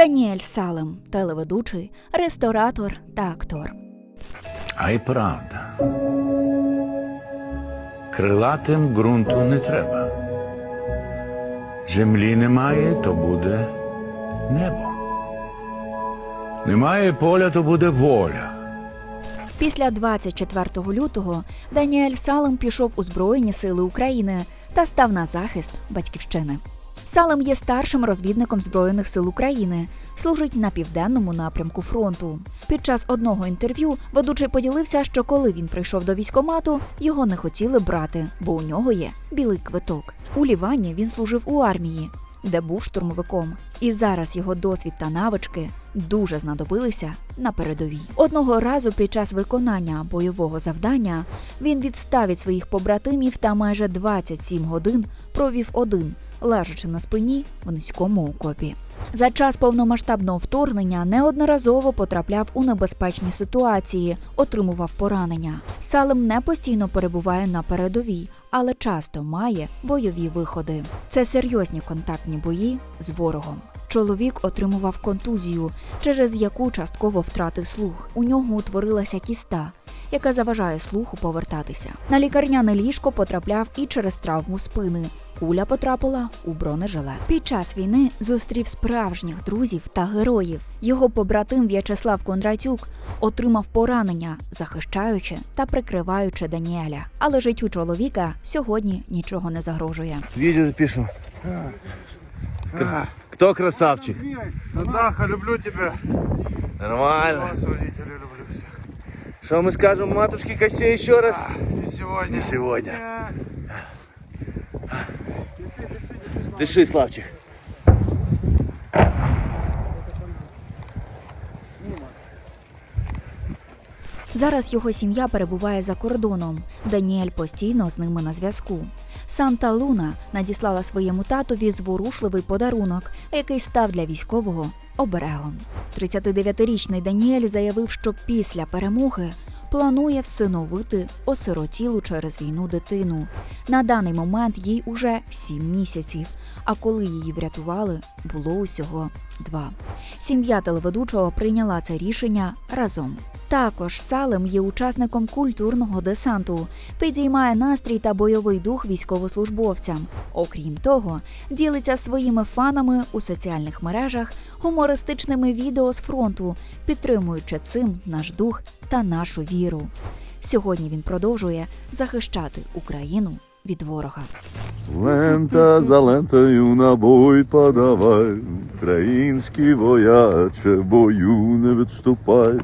Даніель Салем, телеведучий, ресторатор та актор. А й правда. Крилатим ґрунту не треба. Землі немає, то буде небо. Немає поля, то буде воля. Після 24 лютого Даніель Салем пішов у Збройні Сили України та став на захист батьківщини. Салем є старшим розвідником Збройних сил України, служить на південному напрямку фронту. Під час одного інтерв'ю ведучий поділився, що коли він прийшов до військомату, його не хотіли брати, бо у нього є білий квиток. У Лівані він служив у армії, де був штурмовиком. І зараз його досвід та навички дуже знадобилися на передовій. Одного разу під час виконання бойового завдання він відстав від своїх побратимів та майже 27 годин провів один, лежачи на спині в низькому окопі. За час повномасштабного вторгнення неодноразово потрапляв у небезпечні ситуації, отримував поранення. Салем не постійно перебуває на передовій, але часто має бойові виходи. Це серйозні контактні бої з ворогом. Чоловік отримував контузію, через яку частково втратив слух. У нього утворилася кіста, яка заважає слуху повертатися. На лікарняне ліжко потрапляв і через травму спини. Куля потрапила у бронежилет. Під час війни зустрів справжніх друзів та героїв. Його побратим В'ячеслав Кондратюк отримав поранення, захищаючи та прикриваючи Даніеля. Але життю чоловіка сьогодні нічого не загрожує. Видео запишем. Кто красавчик? Натаха, люблю тебя. Нормально. Вас, родители, люблю всех. Что мы скажем матушке Косе раз? Не сегодня. Не сегодня. Дыши, Славчик. Зараз його сім'я перебуває за кордоном. Даніель постійно з ними на зв'язку. Санта Луна надіслала своєму татові зворушливий подарунок, який став для військового оберегом. 39-річний Даніель заявив, що після перемоги планує всиновити осиротілу через війну дитину. На даний момент їй уже 7 місяців. А коли її врятували, було усього два. Сім'я телеведучого прийняла це рішення разом. Також Салем є учасником культурного десанту, підіймає настрій та бойовий дух військовослужбовцям. Окрім того, ділиться своїми фанами у соціальних мережах гумористичними відео з фронту, підтримуючи цим наш дух та нашу віру. Сьогодні він продовжує захищати Україну від ворога. Лента за лентою на бой подавай, українські вояче, бою не відступай.